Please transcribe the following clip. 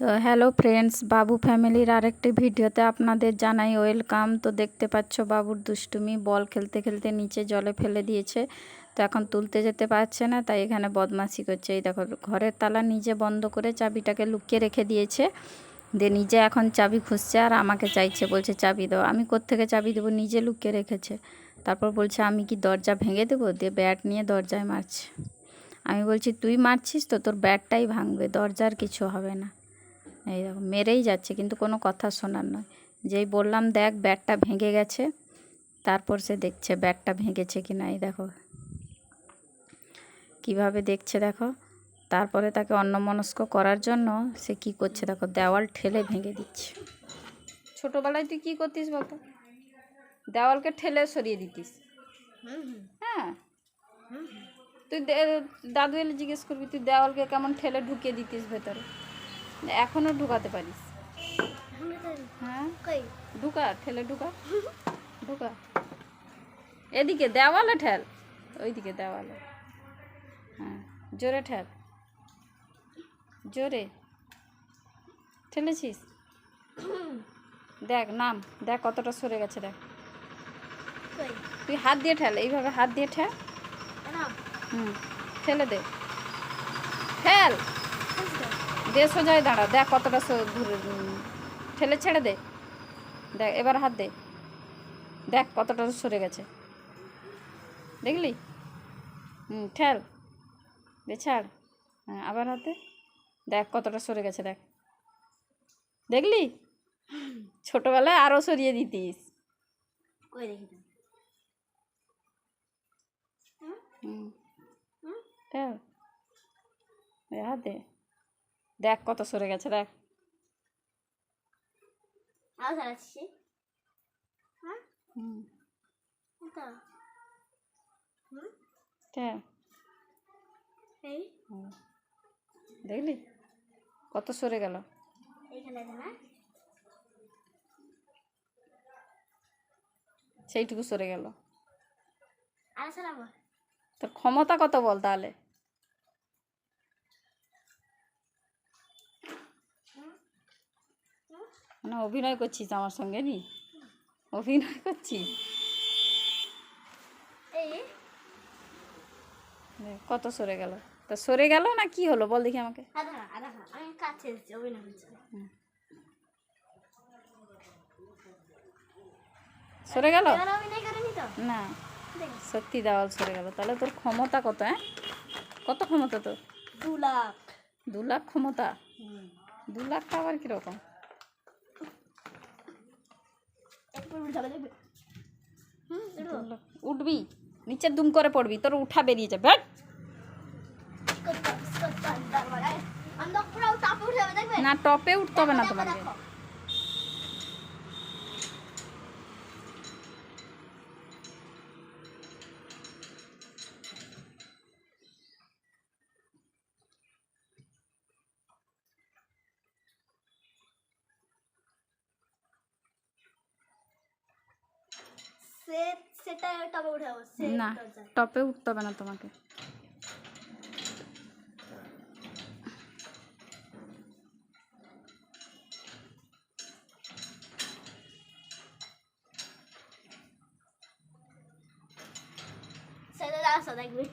তো hello friends, বাবু ফ্যামিলির আরেকটি ভিডিওতে আপনাদের জানাই ওয়েলকাম। তো দেখতে পাচ্ছ বাবুর দুষ্টুমি, বল খেলতে খেলতে নিচে জলে ফেলে দিয়েছে। তো এখন তুলতে যেতে পারছে না, তাই এখানে বদমাশি করছে। এই দেখো, ঘরের তালা নিজে বন্ধ করে চাবিটাকে লুকিয়ে রেখে দিয়েছে। দিয়ে নিজে এখন চাবি খুঁজছে আর আমাকে চাইছে, বলছে, চাবি দাও। আমি কোত্থেকে চাবি দেবো? নিজে লুকিয়ে রেখেছে। তারপর বলছে, আমি কি দরজা ভেঙে দেবো? দিয়ে ব্যাট নিয়ে দরজায় মারছে। আমি বলছি, তুই মারছিস তো, তোর ব্যাটটাই ভাঙবে, দরজার কিছু হবে না। এই দেখো, মেরেই যাচ্ছে, কিন্তু কোনো কথা শোনার নয়। যেই বললাম, দেখ ব্যাটটা ভেঙে গেছে, তারপর সে দেখছে ব্যাটটা ভেঙেছে কি না এই দেখো। কীভাবে দেখছে দেখো? তারপরে তাকে অন্যমনস্ক করার জন্য সে কি করছে দেখো, দেওয়াল ঠেলে ভেঙে দিচ্ছে। ছোটোবেলায় তুই কী করতিস বলতো? দেওয়ালকে ঠেলে সরিয়ে দিতিস। হ্যাঁ। তুই দাদু এলে জিজ্ঞেস করবি, তুই দেওয়ালকে কেমন ঠেলে ঢুকিয়ে দিতিস ভেতরে? এখনও ঢুকাতে পারিস। হ্যাঁ? ঢুকা ঠেলে ঢুকা। ঢুকা। এদিকে দেওয়ালে ঠেল। ওইদিকে দেওয়ালে। হ্যাঁ জোরে ঠেল। জোরে। ঠেলেছিস? দেখ নাম। দেখ কতটা সরে গেছে দেখ। তুই হাত দিয়ে ঠেল এইভাবে হাত দিয়ে ঠেল। হুম ঠেলে দে। ঠেল! দে সোজায় দাঁড়া দেখ কতটা দূরে ঠেলে ছেড়ে দে। দেখ এবার হাত দে। দেখ কতটা সরে গেছে। দেখলি? হুম ঠেল। দে ছাড়। হ্যাঁ আবার হাত দেখ কতটা সরে গেছে দেখ। দেখলি? ছোটোবেলায় আরও সরিয়ে দিতিস। হুম ঠেল। হাত দে। দেখ কত সরে গেছে দেখ। হুম। দেখলি? কত সরে গেল? সেইটুকু সরে গেল। তোর ক্ষমতা কত বল তাহলে? মানে অভিনয় করছিস আমার সঙ্গে নি? অভিনয় করছিস? কত সরে গেল। তা সরে গেল না কি হলো? বল দেখি আমাকে। আমি কাছে এসেছি সরে গেল? না। সত্যি দেওয়াল সরে গেল। তাহলে তোর ক্ষমতা কত হ্যাঁ? কত ক্ষমতা তোর? দু লাখ। দু লাখ ক্ষমতা? দু লাখটা আবার কীরকম একবার উঠে যাবে দেখবে হুম দু লাখ। উঠবি নিচে দুম করে পড়বি তোর উঠা বেরিয়ে যাবে দেখবে? না টপে উঠতে হবে না দেখো, সে সেটা টপে উঠে যাব সে না টপে উঠতে হবে না তোমাকে। সেটা আসো দেখবি।